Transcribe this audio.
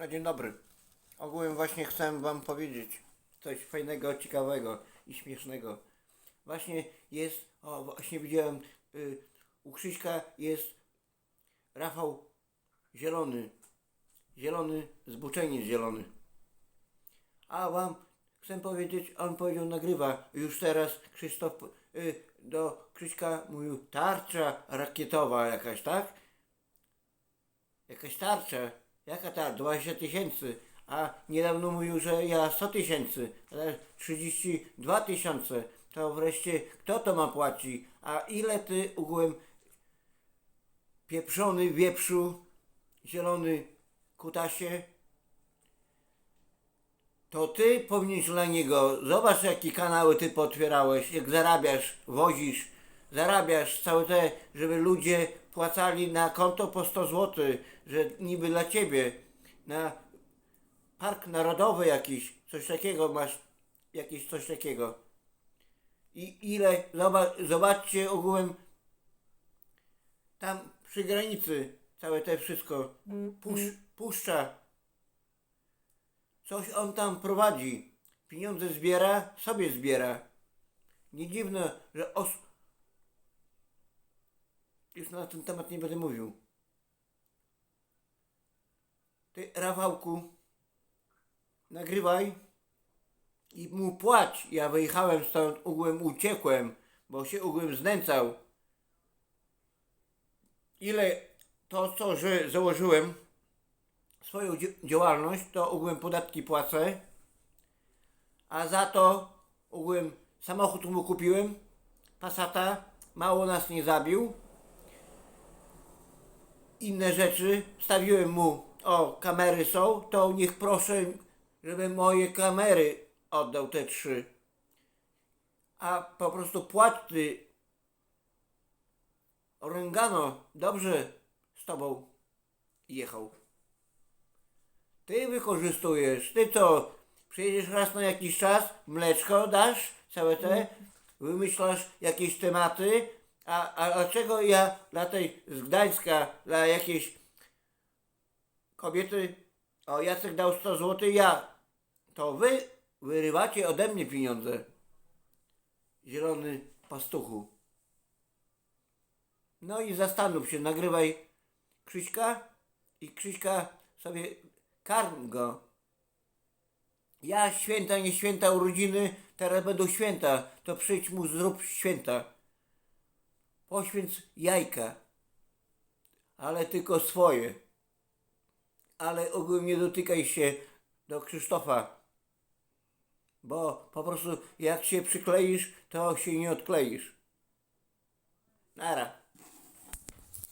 No dzień dobry. Ogółem właśnie chcę wam powiedzieć coś fajnego, ciekawego i śmiesznego. Właśnie jest, o właśnie widziałem, y, u Krzyśka jest Rafał Zielony. Zielony, zbuczenie zielony. A wam chcę powiedzieć, on powiedział, nagrywa już teraz Krzysztof y, do Krzyśka mówił tarcza rakietowa jakaś, tak? Jakaś tarcza. Jaka ta? 20 tysięcy. A niedawno mówił, że ja 100 tysięcy. Teraz 32 tysiące. To wreszcie kto to ma płacić? A ile ty ogółem pieprzony wieprzu, zielony kutasie, to ty powinieneś dla niego, zobacz jakie kanały ty potwierałeś, jak zarabiasz, wozisz, zarabiasz całe te, żeby ludzie płacali na konto po 100 zł, że niby dla ciebie, na park narodowy jakiś, coś takiego masz, jakieś coś takiego. I ile, zobacz, zobaczcie ogółem, tam przy granicy, całe te wszystko, pusz, puszcza, Coś on tam prowadzi. Pieniądze zbiera, sobie zbiera. Nie dziwne, że os... Już na ten temat nie będę mówił. Ty, Rafałku, nagrywaj i mu płać. Ja wyjechałem stąd, ugłem uciekłem, bo się ugłem znęcał. Ile to, co że założyłem, swoją dzia- działalność, to ogółem podatki płacę, a za to ogółem samochód mu kupiłem, Passata, mało nas nie zabił. Inne rzeczy, stawiłem mu, o, kamery są, to niech proszę, żeby moje kamery oddał te trzy. A po prostu płać ty, Orengano, dobrze z tobą jechał. Ty wykorzystujesz. Ty co? Przyjedziesz raz na jakiś czas, mleczko dasz, całe te, wymyślasz jakieś tematy, a, a dlaczego ja dla tej z Gdańska, dla jakiejś kobiety, o Jacek dał 100 zł, ja, to wy wyrywacie ode mnie pieniądze. Zielony pastuchu. No i zastanów się, nagrywaj Krzyśka i Krzyśka sobie karm go. Ja święta, nie święta urodziny, teraz będą święta, to przyjdź mu zrób święta. Poświęć jajka, ale tylko swoje. Ale ogólnie nie dotykaj się do Krzysztofa, bo po prostu jak się przykleisz, to się nie odkleisz. Nara.